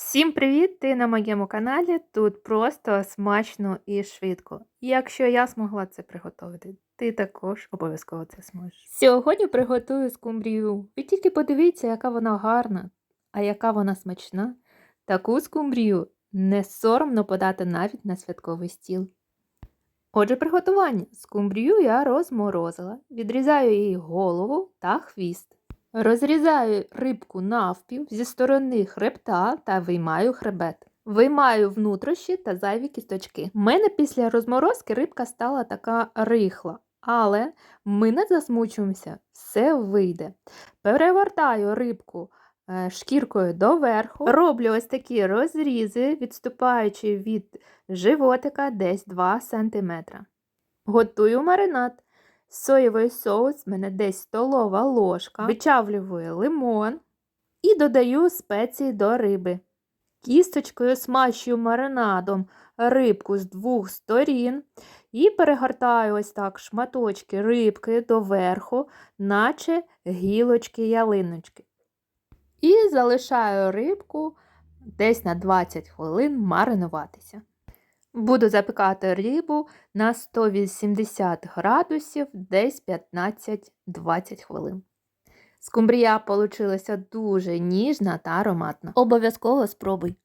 Всім привіт! Ти на моєму каналі. Тут просто смачно і швидко. Якщо я змогла це приготувати, ти також обов'язково це зможеш. Сьогодні приготую скумбрію. Ви тільки подивіться, яка вона гарна, а яка вона смачна. Таку скумбрію не соромно подати навіть на святковий стіл. Отже, приготування. Скумбрію я розморозила, відрізаю її голову та хвіст. Розрізаю рибку навпіл зі сторони хребта та виймаю хребет. Виймаю внутрішні та зайві кісточки. У мене після розморозки рибка стала така рихла, але ми не засмучуємося, все вийде. Перевертаю рибку е, шкіркою доверху, роблю ось такі розрізи, відступаючи від животика десь 2 см. Готую маринад. Соєвий соус в мене десь столова ложка, вичавлюю лимон і додаю спеції до риби. Кісточкою смачую маринадом рибку з двох сторін і перегортаю ось так шматочки рибки доверху, наче гілочки ялиночки. І залишаю рибку десь на 20 хвилин маринуватися. Буду запікати рибу на 180 градусів десь 15-20 хвилин. Скумбрія получилася дуже ніжна та ароматна. Обов'язково спробуй.